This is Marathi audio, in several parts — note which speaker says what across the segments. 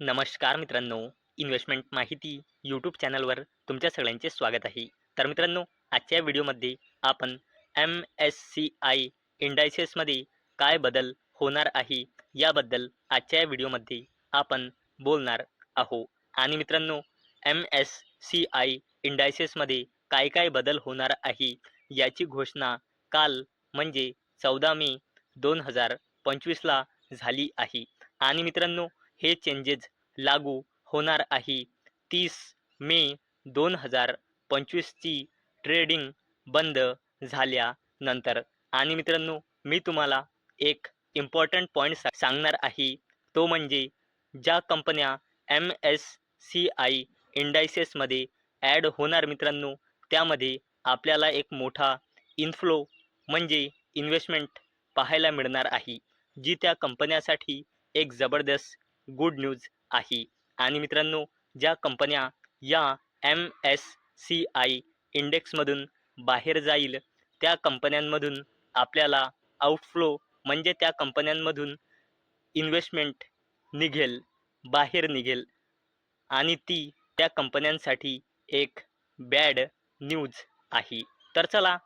Speaker 1: नमस्कार मित्रांनो इन्व्हेस्टमेंट माहिती यूट्यूब चॅनलवर तुमच्या सगळ्यांचे स्वागत आहे. तर मित्रांनो आजच्या व्हिडिओमध्ये आपण एम एस सी आय इंडायसेसमध्ये काय बदल होणार आहे याबद्दल आजच्या व्हिडिओमध्ये आपण बोलणार आहो. आणि मित्रांनो एम एस सी आय इंडायसेसमध्ये काय काय बदल होणार आहे याची घोषणा काल म्हणजे चौदा मे दोन हजार पंचवीसला झाली आहे. आणि मित्रांनो हे चेंजेस लागू होणार आहे. तीस मे दोन हजार पंचवीसची ट्रेडिंग बंद झाल्यानंतर. आणि मित्रांनो मी तुम्हाला एक इम्पॉर्टंट पॉईंट सा सांगणार आहे. तो म्हणजे ज्या कंपन्या एम एस सी आय इंडायसेसमध्ये ॲड होणार मित्रांनो त्यामध्ये आपल्याला एक मोठा इन्फ्लो म्हणजे इन्व्हेस्टमेंट पाहायला मिळणार आहे. जी त्या कंपन्यासाठी एक जबरदस्त गुड न्यूज आहे. आणि मित्रांनो ज्या कंपन्या या एम एस सी आय इंडेक्समधून बाहेर जाईल त्या कंपन्यांमधून आपल्याला आउटफ्लो म्हणजे त्या कंपन्यांमधून इन्व्हेस्टमेंट निघेल बाहेर निघेल. आणि ती त्या कंपन्यांसाठी एक बॅड न्यूज आहे. तर चला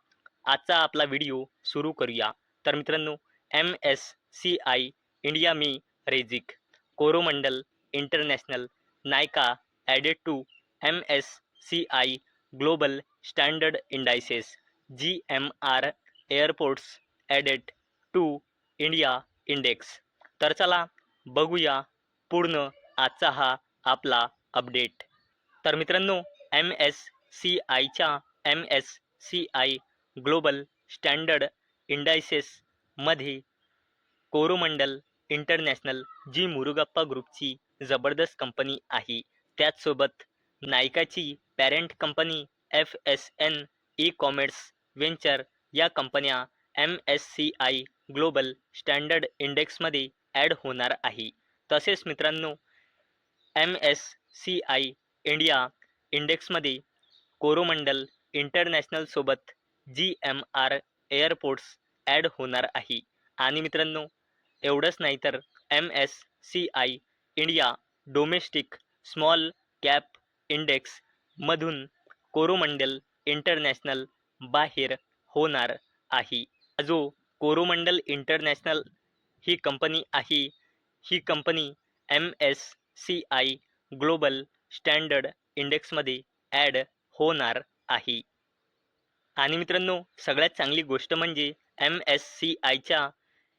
Speaker 1: आजचा आपला व्हिडिओ सुरू करूया. तर मित्रांनो M S C I India me रेजिक Coromandel International Nykaa added to M S C I global standard indices G M R Airports added to India index तर चला बघूया पूर्ण आजचा हा आपला अपडेट तर मित्रांनो एम एस सी आयच्या M S C I global standard इंडायसेसमध्ये Coromandel international जी मुरुगप्पा ग्रुपची जबरदस्त कंपनी आहे. त्याचसोबत नायकाची parent company F S N E Commerce Venture या कंपन्या M S C I global standard इंडेक्समध्ये add होणार आहे. तसेच मित्रांनो M S C I India इंडेक्समध्ये Coromandel इंटरनॅशनलसोबत G M R Airports add होणार आहे. आणि मित्रांनो एवढंच नाही तर M S C I India domestic small cap इंडेक्समधून Coromandel international बाहेर होणार आहे. जो कोरोमंडल इंटरनॅशनल ही कंपनी आहे. ही company M S C I global standard इंडेक्समध्ये add होणार आहे. आणि मित्रांनो सगळ्यात चांगली गोष्ट म्हणजे एम एस सी आयच्या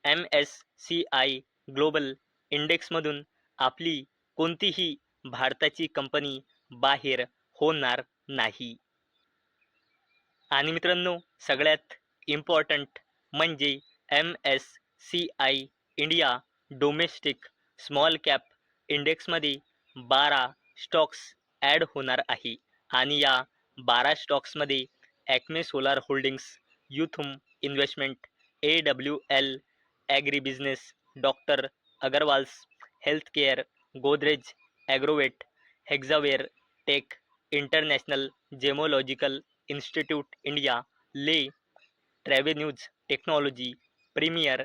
Speaker 1: M S C I global इंडेक्समधून आपली कोणतीही भारताची कंपनी बाहेर होणार नाही. आणि मित्रांनो सगळ्यात इम्पॉर्टंट म्हणजे M S C I India domestic small cap इंडेक्समध्ये बारा स्टॉक्स ॲड होणार आहे. आणि या बारा स्टॉक्समध्ये Acme Solar Holdings Authum Investment A W L Agri Business Doctor Agarwal's Healthcare Godrej Agrovet Hexaware Tech International Gemological Institute India Le Travenues Technology Premier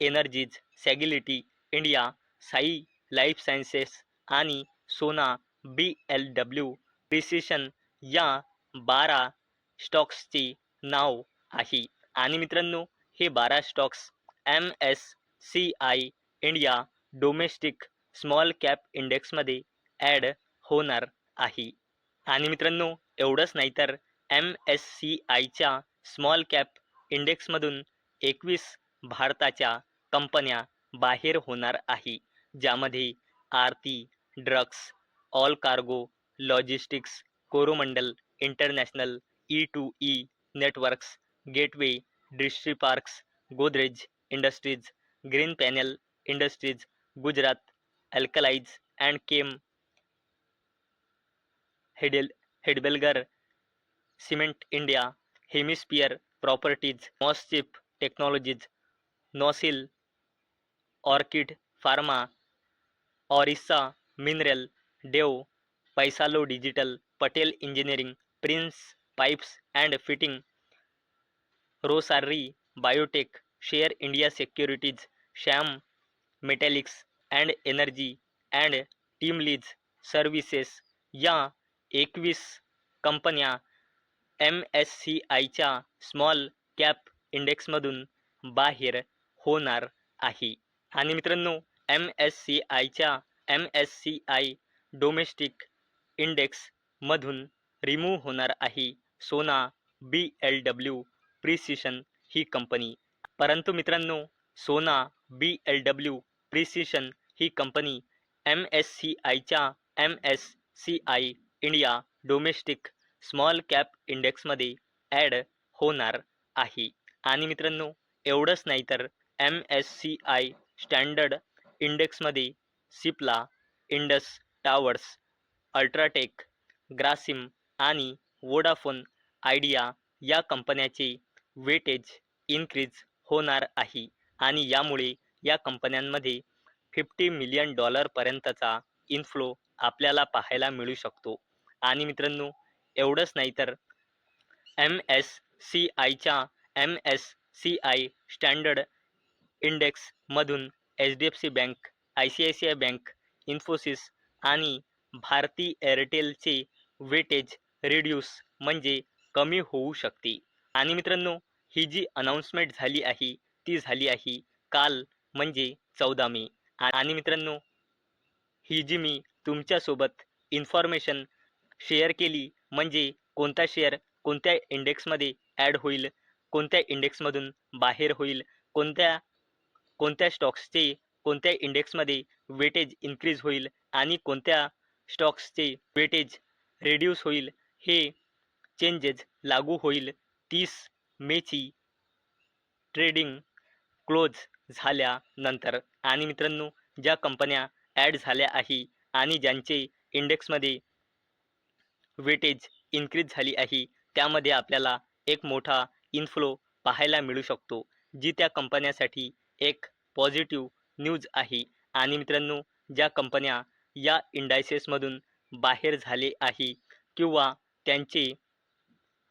Speaker 1: Energies Sagility India Sai Life Sciences आणि Sona B L W precision या बारा स्टॉक्सचे नाव आहे. आणि मित्रांनो हे बारा stocks M S C I India domestic small cap इंडेक्समध्ये add होणार आहे. आणि मित्रांनो एवढंच नाही तर एम एस सी आयच्या स्मॉल कॅप इंडेक्समधून एकवीस भारताच्या कंपन्या बाहेर होणार आहे ज्यामध्ये Aarti Drugs Allcargo Logistics Coromandel International E two E Networks Gateway Distriparks Godrej Industries Green Panel Industries, Gujarat, Alkalides and Kem Hedel, Hedbelgar, Cement India, Hemisphere Properties, Moschip Technologies, Nosil, Orchid Pharma, Orissa Mineral, Dev, Paisalo Digital, Patel Engineering, Prince Pipes and Fitting, Rosari Biotech, Share India Securities, Shyam Metalics and Energy and TeamLease Services या एकवीस कंपन्या एम एस सी आयच्या स्मॉल कॅप इंडेक्समधून बाहेर होणार आहे. आणि मित्रांनो एम एस सी आयच्या M S C I domestic इंडेक्समधून remove होणार आहे Sona B L W Precision ही कंपनी. परंतु मित्रांनो Sona B L W Precision ही कंपनी एम एस सी आयच्या M S C I India domestic small cap इंडेक्समध्ये add होणार आहे. आणि मित्रांनो एवढंच नाही तर M S C I standard इंडेक्समध्ये Cipla Indus towers UltraTech Grasim आणि वोडाफोन आयडिया या कंपन्याचे वेटेज इन्क्रीज होणार आहे. आणि यामुळे या कंपन्यांमध्ये फिफ्टी मिलियन डॉलरपर्यंतचा इन्फ्लो आपल्याला पाहायला मिळू शकतो. आणि मित्रांनो एवढंच नाही तर एम एस सी आयच्या M S C I standard इंडेक्समधून H D F C Bank I C I C I Bank Infosys आणि भारती एअरटेलचे वेटेज रिड्यूस म्हणजे कमी होऊ शकते. आणि मित्रांनो ही जी अनाऊन्समेंट झाली आहे ती झाली आहे. काल म्हणजे चौदा मे. आणि मित्रांनो ही जी मी तुमच्यासोबत इन्फॉर्मेशन शेअर केली म्हणजे कोणता शेअर कोणत्या इंडेक्समध्ये ॲड होईल कोणत्या इंडेक्समधून बाहेर होईल कोणत्या कोणत्या स्टॉक्सचे कोणत्या इंडेक्समध्ये वेटेज इन्क्रीज होईल आणि कोणत्या स्टॉक्सचे वेटेज रेड्यूस होईल हे चेंजेस लागू होईल. तीस मेची ट्रेडिंग क्लोज झाल्यानंतर आणि मित्रांनो ज्या कंपन्या ॲड झाल्या आहे आणि ज्यांचे इंडेक्समध्ये वेटेज इन्क्रीज झाली आहे त्यामध्ये आपल्याला एक मोठा इन्फ्लो पाहायला मिळू शकतो जी त्या कंपन्यासाठी एक पॉझिटिव्ह न्यूज आहे. आणि मित्रांनो ज्या कंपन्या या इंडायसेसमधून बाहेर झाले आहे किंवा त्यांचे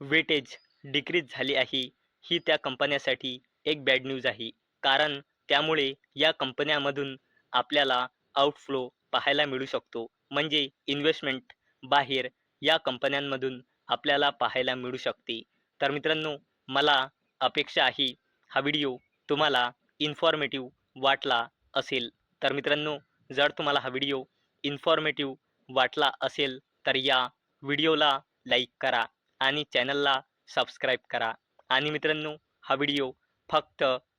Speaker 1: वेटेज डिक्रीज झाले आहे ही त्या कंपन्यासाठी एक बॅड न्यूज आहे. कारण त्यामुळे या कंपन्यामधून आपल्याला आउटफ्लो पाहायला मिळू शकतो. म्हणजे इन्व्हेस्टमेंट बाहेर या कंपन्यांमधून आपल्याला पाहायला मिळू शकते. तर मित्रांनो मला अपेक्षा आहे हा व्हिडिओ तुम्हाला इन्फॉर्मेटिव्ह वाटला असेल. तर मित्रांनो जर तुम्हाला हा व्हिडिओ इन्फॉर्मेटिव्ह वाटला असेल तर या व्हिडिओला लाईक करा आणि चॅनलला सबस्क्राईब करा. आणि मित्रांनो हा व्हिडिओ फक्त